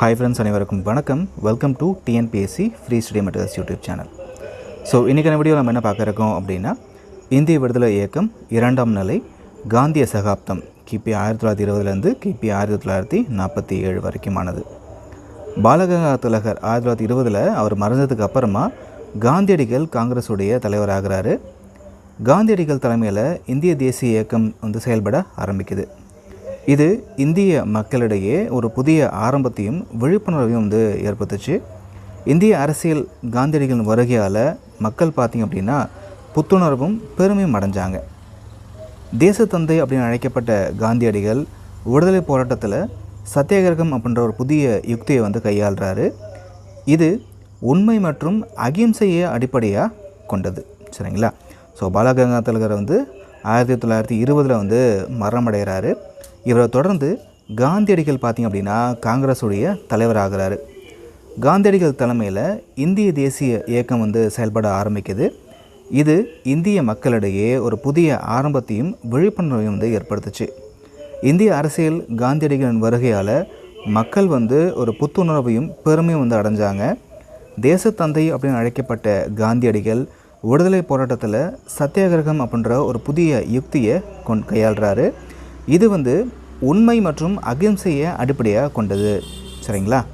Hi friends அனைவருக்கும் வணக்கம். Welcome to TNPSC free study matters YouTube channel so இன்றைக்கான video நம்ம என்ன பார்க்க இருக்கோம் அப்படின்னா இந்திய விடுதலை இயக்கம் இரண்டாம் நிலை காந்திய சகாப்தம் கிபி ஆயிரத்தி தொள்ளாயிரத்தி இருபதுலேருந்து கிபி ஆயிரத்தி தொள்ளாயிரத்தி நாற்பத்தி ஏழு வரைக்குமானது. பாலகங்கா திலகர் ஆயிரத்தி தொள்ளாயிரத்தி இருபதில் அவர் மறைஞ்சதுக்கு அப்புறமா காந்தியடிகள் காங்கிரஸுடைய தலைவராகிறாரு. காந்தியடிகள் தலைமையில் இந்திய தேசிய இயக்கம் வந்து செயல்பட ஆரம்பிக்குது. இது இந்திய மக்களிடையே ஒரு புதிய ஆரம்பத்தையும் விழிப்புணர்வையும் வந்து ஏற்படுத்துச்சு. இந்திய அரசியல் காந்தியடிகளின் வருகையால் மக்கள் பார்த்திங்க அப்படின்னா புத்துணர்வும் பெருமையும் அடைஞ்சாங்க. தேசத்தந்தை அப்படின்னு அழைக்கப்பட்ட காந்தியடிகள் விடுதலை போராட்டத்தில் சத்தியாகிரகம் அப்படின்ற ஒரு புதிய யுக்தியை வந்து கையாளுறாரு. இது உண்மை மற்றும் அகிம்சையை அடிப்படையாக கொண்டது. சரிங்களா? ஸோ பாலகங்கா திலகர் வந்து ஆயிரத்தி தொள்ளாயிரத்தி இருபதில் வந்து மரணமடைகிறாரு. இவரை தொடர்ந்து காந்தியடிகள் பார்த்திங்க அப்படின்னா காங்கிரஸுடைய தலைவராகிறாரு. காந்தியடிகள் தலைமையில் இந்திய தேசிய இயக்கம் வந்து செயல்பட ஆரம்பிக்குது. இது இந்திய மக்களிடையே ஒரு புதிய ஆரம்பத்தையும் விழிப்புணர்வையும் வந்து ஏற்படுத்துச்சு. இந்திய அரசியல் காந்தியடிகளின் வருகையால் மக்கள் வந்து ஒரு புத்துணர்வையும் பெருமையும் வந்து அடைஞ்சாங்க. தேசத்தந்தை அப்படின்னு அழைக்கப்பட்ட காந்தியடிகள் விடுதலை போராட்டத்தில் சத்தியாகிரகம் அப்படின்ற ஒரு புதிய யுக்தியை கொண் கையாளுறாரு. இது வந்து உண்மை மற்றும் அகிம்சையை அடிப்படையாக கொண்டது. சரிங்களா?